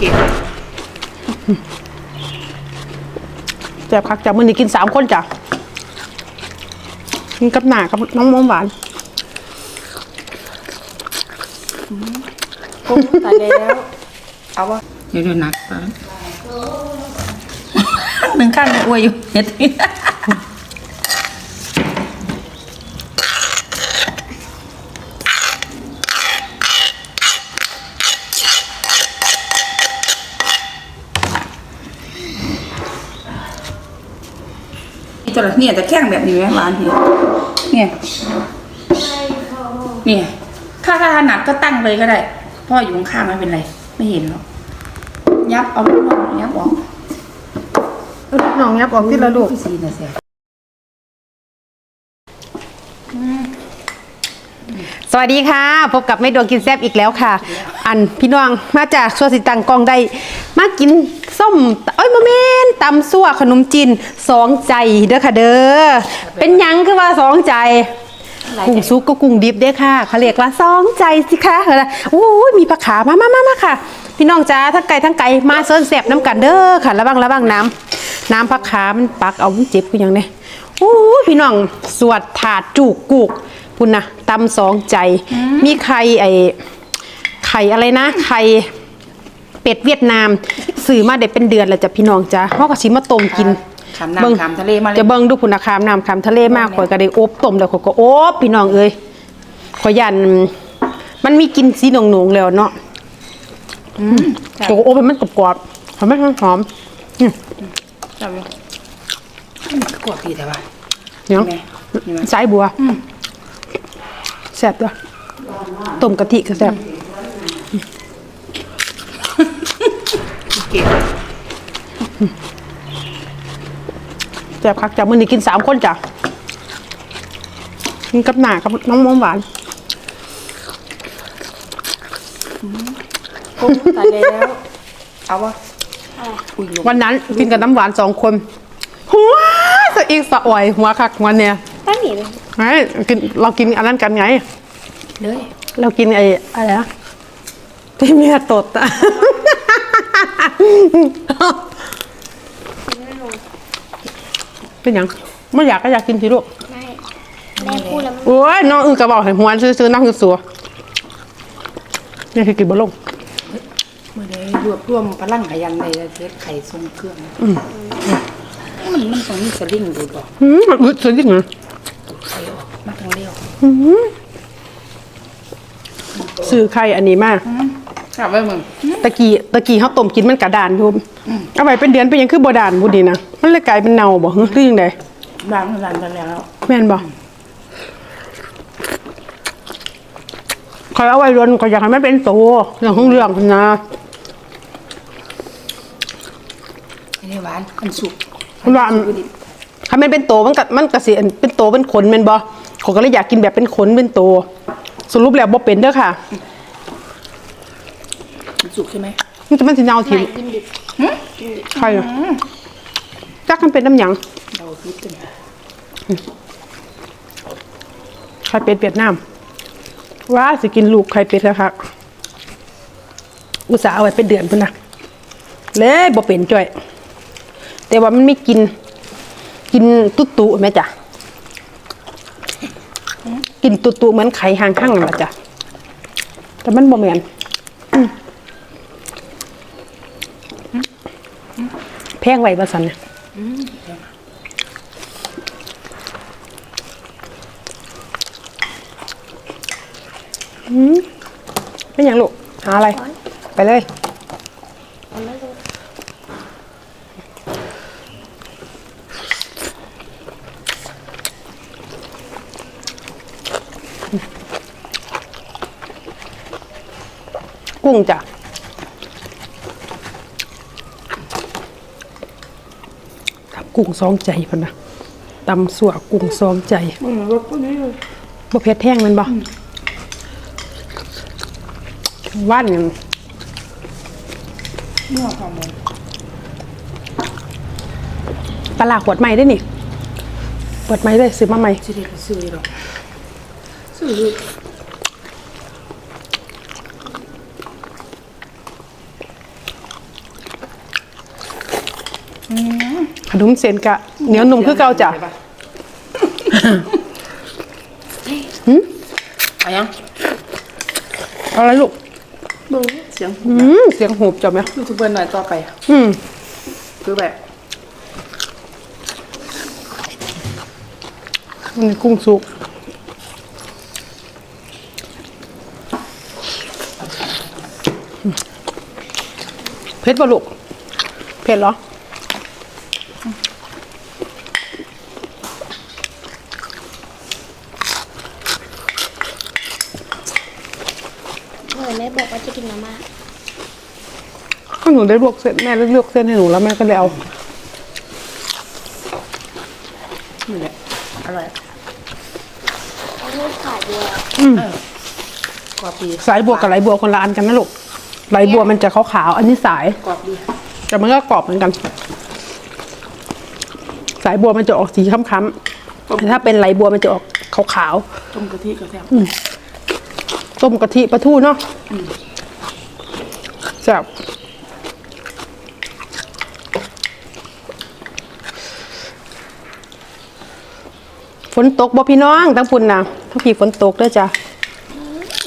เก็บแซ่บคักจ้ะมื้อนี้กินสามคนจ้ะกินกับหนากับน้องมอมหวานกุ้งตายแล้วเอาวะเดี๋ยวเดี๋ยวหนักไปหนึ่งข้างเนี่ยอวยอยู่เห็ด ตัวละเนี่ยจะแข้งแบบนี้ไหมหวานทีเนี่ยเนี่ยถ้าถ้าถนัดก็ตั้งเลยก็ได้พ่ออยู่ข้างๆไม่เป็นไร ไม่เห็นหรอกยับเอาลูกน้องยับออกน้องยับออกที่ละลูกพี่ซีนะเสียสวัสดีค่ะ พบกับแม่ดวงกินแซบอีกแล้วค่ะ อันพี่น้องมาจากสัวสิตังกองได้มากิน ส้มเอ้ยมาเมนตำซั่วขนมจีนสองใจเด้อค่ะเด้อเป็นหยังคือว่าสองใจกุ้งซุกก็กุ้งดิบเด้อค่ะเขาเรียกว่าสองใจสิคะเออโอ้ยมีผักขามามามามาค่ะ พี่น้องจ้าทั้งไก่ทั้งไก่มาเซิร์นแสบน้ำกันเด้อค่ะระวังระวังน้ำน้ำผักขามันปักเอามันเจ็บกูยังเนี่ยโอ้ยพี่น้องสวดถาดจูกกุกพุ่นนะตำสองใจ มีไข่ไอไข่อะไรนะไข่เป็ดเวียดนามสื่อมาได้เป็นเดือนแล้วจ้ะพี่น้องจ้าเขาก็ชิมาต้มกินขามน้ำขามทะเลมาเลยจะเบิ่งดูคุณคามน้ำคามทะเลมากข่อยก็ได้อบต้มแล้วข่อยก็อบพี่น้องเอ้ยข่อยยันมันมีกลินสีหนงๆแล้วเนาะอืมจับข่อยก็อบให้มันกรอบๆหอมไหมหอมๆนี่จับเลยมันกรอบดีแต่ว่าเนาะเห็นไหมเห็นไหมสายบัวแซ่บด้วยต้มกะทิก็แซ่บ เก็บแซ่บคักจ้ะมื้อนี้กินสามคนจ้ะกินกับหนากับน้องมอมหวานกุ้งตายแล้วเอาวะอุ้ยลงวันนั้นกินกับน้ำหวานสองคนหัวสะอีกสะอ่อยหัวคักหัวเนี่ยตั้งหนีเลยไงกินเรากินอันนั้นกันไง เลยเรากินไอ้อะไรนะที่เมียตดอะ เป็นหยังไม่อยากก็อยากกินทีลูกไม่แม่พูดแล้วมันโอ้ยน้องอึกระบอกให้หัวซื้อๆน้องคือสัวนี่คือกินบะลงเมื่อได้รวบรวมพลังขยันในเทสไข่ทรงเครื่องมันมันต้องมีสลิงดูดออกอืมมันอึดสุดจริงเหรอไข่ออกมาทางเร็วซื้อไข่อันนี้มา กกลับไว้มึงตะกี้ตะกี้เขาต้มกินมันกระดานอยู่เอาไปเป็นเดือนเป็นหยังคือบดานบุดีนะมันเลยกลายเป็นเน่าบ่หรือยังไงล้างล้างไปแล้วแม่นบ่คอยเอาไว้รนคอยอยากให้มันเป็นโตเรื่องของเรื่องพุ่นนะอันนี้หวานมันสุกเพราะว่าถ้ามันเป็นโตมันก็มันก็สิอันเป็นโตเป็นขนแม่นบ่เขาก็เลยอยากกินแบบเป็นขนเป็นโตสรุปแล้วบ่เป็นเด้อค่ะมัน สุกใช่ไหมมันจะมันสิเน่าไม่ทิ้งกินดิบใช่อะจักมันเป็นน้ำหยังเราพิษกันไข่เป็ดเวียดนามว่าสิกินลูกไข่เป็ดแล้วครับอุตส่าห์เอาไว้เป็นเดือนพุ่นนะเลยบ่เป็นจ้อย แต่ว่ามันไม่กิน กินตุตุแม่จ้ะกินตุตุเหมือนไข่ห่างข้างนั่นแหละจ้ะแต่มันบ่เหมือนอืม แพงไว้บ่สันเนี่ยเป็นอย่างลูก หาอะไร ไปเลยกุ้งจ้ะทับ กุ้งซองใจพนนะตำสัวกุ้งซองใจอืมรสพวกนี้เลยบ่เผ็ดแห้งแมันบ่ว่านกันเนื้อหอมมันปลาร้าขวดใหม่ได้นี่เปิดใหม่เลยซื้อมาใหม่สิเด็กซื้อหรอกซื้อ ขนมเส้นกะเหนียวนุ่มคือเก่าจ้ะหืมเอายังเอาอะไรลูกดูเสียงอืมเสียงหูบจ้ะแม่ยูทูบเบอร์หน่อยต่อไป อืมคือแบบอันนี้กุ้งสุกเผ็ดป่ะลูกเผ็ดเหรอ เมื่อแม่บอกว่า จะกินมาม่าก็หนูได้ลวกเส้นแม่เลือกเส้นให้หนูแล้วแม่ก็เลยเอานี่แหละอร่อยเอาลูกขาดเดียวกรอบดีสายบัวกับไหลบัวคนละอันกันนะลูกไหลบัวมันจะขาวๆอันนี้สาย กรอบดีแต่มันก็กรอบเหมือนกัน สายบัวมันจะออกสีค้ำๆแต่ถ้าเป็นไหลบัวมันจะออกขาวต้มกะทิกระแซ่บๆต้มกะทิปลาทูเนาะ แซ่บฝนตกบ่พี่น้องตั้งปุ่นนะถ้าพี่ฝนตกด้อจ้ะ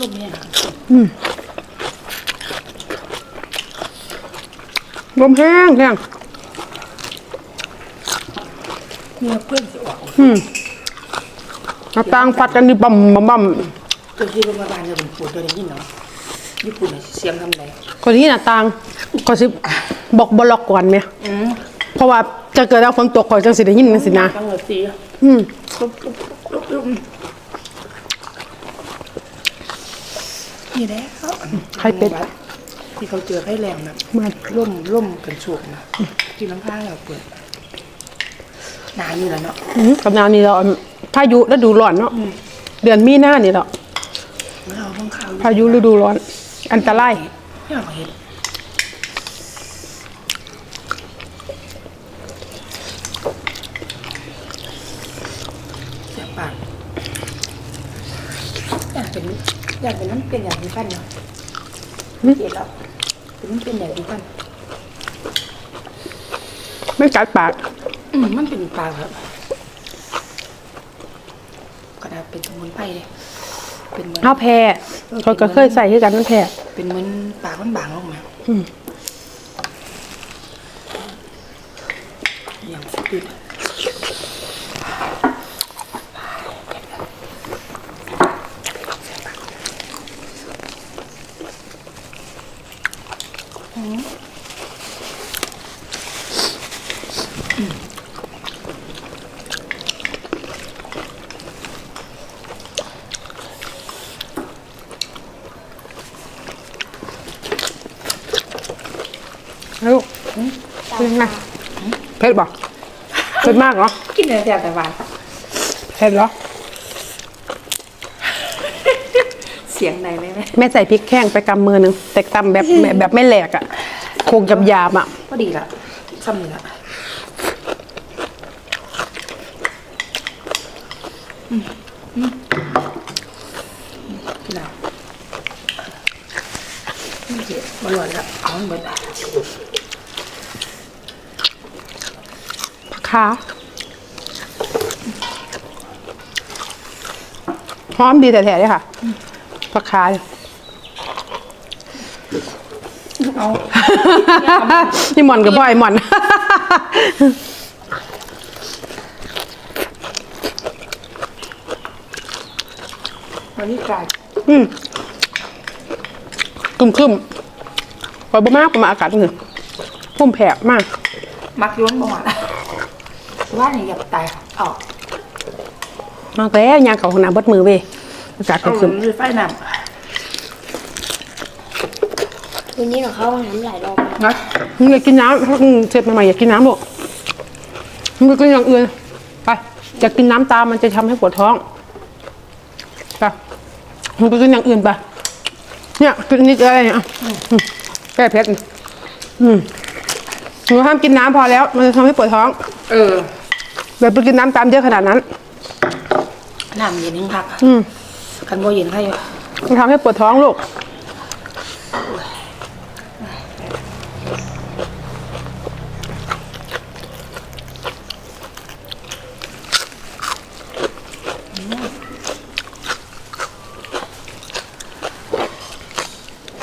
ลมเนี่ยลมแห้งแห้งเนื้อเพื่อนสิออกหน้าต่างฟัดกันดิบั่มบั่มบั่มเจ้าที่โรงพยาบาลเนี่ยผมปวดตัวได้ยินเนาะ ญี่ปุ่นเนี่ยเสียงทำไรคนที่หน้าต่างก็สิบอกบล็อกก่อนไหมอืมเพราะว่าจะเกิดแล้วฝนตกก่อนจังสิได้ยินจังสินะตั้งแต่ตีอืมปุ๊บปุ๊บปุ๊บปุ๊บนี่แหละเขาใครเป็นที่เขาเจอไข้แรงนะมาร่มร่มกันโชกนะที่น้ำข้างเราเปิดหนาอยู่แล้วเนาะอืมกับนาวนี่เราพายุฤดูร้อนเนาะเดือนมีนานี่เราเราต้องเข้าพายุฤดูร้อน อันตรายไม่เอาเห็ดเสียปากอยากเป็นอยากเป็นน้ำเป็นอย่างที่ปั้นเนาะเห็ดแล้วเป็นน้ำเป็นอย่างที่ปั้นไม่กัดปากอืมมันเป็นปลาครับกระดาษเป็นสมุนไพรเลยเป็นเหมือนเอาแพร เขาก็เคยใส่ให้กันนั่นแพรเป็นเหมือนปากมันบางออกมาอืมอย่างสุด แล้วลูกเป็นไงเผ็ดบ่เผ็ดมากเหรอ กินเนื้อแต่แต่หวานเผ็ดเหรอ เสียงไหนไหมแม่แม่ใส่พริกแข้งไปกำมือหนึงแต่ตำแบบแบบแบบไม่แหลกอะโคงหยาบๆอะก็ดีละซ้ำนี่ละอืมอืมกินแล้วไม่เผ็ดอร่อยละเอามันเบิด ละผักขาหอมดีแท้ๆเลยค่ะผักขาเนี่ยเอานี่หมอนกับบ่อยหมอนวันนี้กลายอืมกึมครึมคอยบ่มากประมาณอากาศนี่พุ่มแผ่มาก มักย้วนบ่ห วานว่าอย่างอย่าตายออกมากแล้วยางเขาห้องน้ำบดมือเว้ยอากาศเอาครึมหรือไฟน้วันนี้เราเข้าห้องน้ำหลายรอบำนะๆมึงอยากกินน้ำถ้ามึงเสร็จใหม่ๆอยากกินน้ำบ่มึงไปกินอย่างอื่นไปอยากกินน้ำตามมันจะทำให้ปวดท้องไปมึงไปกินอย่างอื่นไปเนี่ยกินนิดอะไรเนี่ยอะอืมแก้เผ็ดอืมหนูห้ามกินน้ำพอแล้ว มันจะทำให้ปวดท้อง เออ เราไปกินน้ำตามเยอะขนาดนั้น น้ำเย็นยิ่งพักอืมคันโบเย็นให้มันทำให้ปวดท้องลูก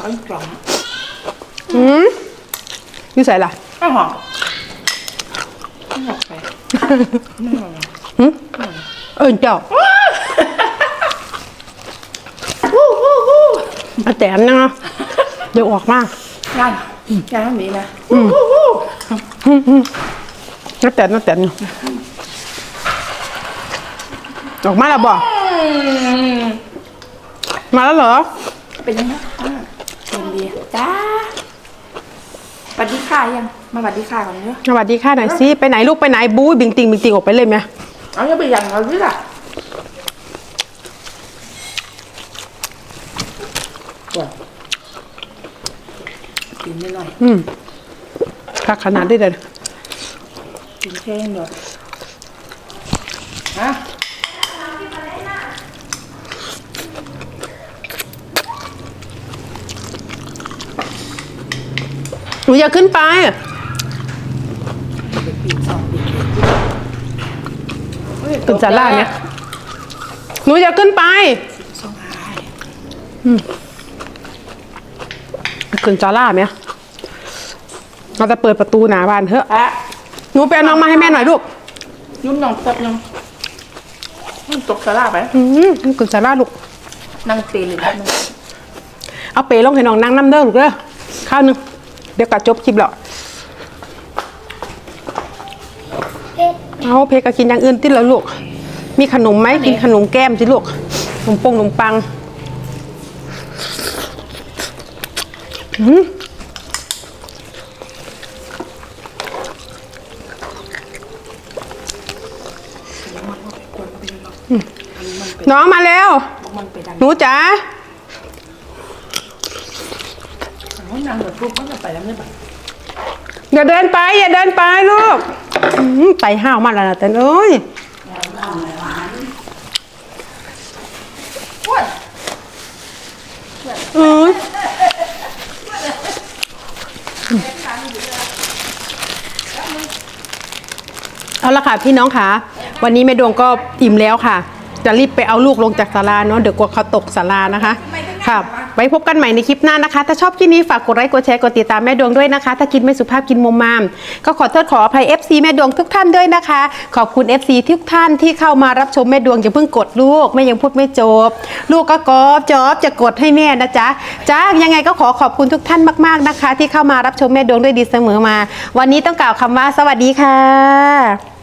ร้อนกล่องอืมนี่ใส่ล่ะ ข้อม เอิญเจ้าวู้วู้วู้อาแตนนะเดี๋ยวออกมางานงานทำนี้นะวู้วู้วู้อาแตนอาแตนออกมาแล้วบ่อืมมาแล้วเหรอ เป็นยังไงอ่าเป็นดีจ้า สวัสดีค่ะยังมาสวัสดีค่ะก่อนเนอะสวัสดีค่ะหน่อยสิไปไหนลูกไปไหนบู๊บิงติงบิงติงออกไปเลยไหมเอาจะไปยังเราด้วยล่ะว้าวกินนิดหน่อยอืมคักขนาดได้เลยกินแค่นี้เดียวฮะ หนูอย่าขึ้นไปไปปีนสองปีนขึ้นศาลาเนี่ย หนูอย่าขึ้นไปสองหายขึ้นศาลาไหมเราจะเปิดประตูหน้าบ้านเถอะ อะหนูไปเอาน้องมาให้แม่หน่อยลูก ยุ่มน้องแป๊บนึงมันตกสลาไปอืมขึ้นศาลาลูก นั่งเตะเลยแป๊บนึงเอาเปลงให้น้องนั่งน้ำเด้อลูกเด้อข้าวหนึง เดี๋ยวก็จบคลิปแล้วเผ็ดเอาเพกก็กินอย่างอื่นติดแล้วลูก มีขนมไหมกินขนมแก้มสิลูกขนมปงขนมปังอืมควรไปเลยหรอกอันนี้มันเป็นน้องมาแล้วมันไปดันหนูจ๋า ห้องน้ำแบบปุ๊บมันจะไปแล้วไม่ไปอย่าเดินไป อย่าเดินไปลูกอืมไตห้าวมากแล้วนะแต่เอ้ยอ้วนเอ้ยเอาละค่ะพี่น้องค่ะ วันนี้แม่ดวงก็อิ่มแล้วค่ะ จะรีบไปเอาลูกลงจากศาลาเนาะเดี๋ยวกลัวเขาตกศาลานะคะค่ะไว้พบกันใหม่ในคลิปหน้านะคะ ถ้าชอบคลิปนี้ฝากกดไลค์กดแชร์กดติดตามแม่ดวงด้วยนะคะ ถ้ากินไม่สุภาพกินมุมมาม ก็ขอโทษขออภัย FC แม่ดวงทุกท่านด้วยนะคะ ขอบคุณ FC ทุกท่านที่เข้ามารับชมแม่ดวงอย่าเพิ่งกดลูกแม่ยังพูดไม่จบ ลูกก็กอบจอบจะกดให้แม่นะจ๊ะจ้ายังไงก็ขอขอบคุณทุกท่านมาก ๆนะคะ ที่เข้ามารับชมแม่ดวงด้วยดีเสมอมา วันนี้ต้องกล่าวคำว่า สวัสดีค่ะ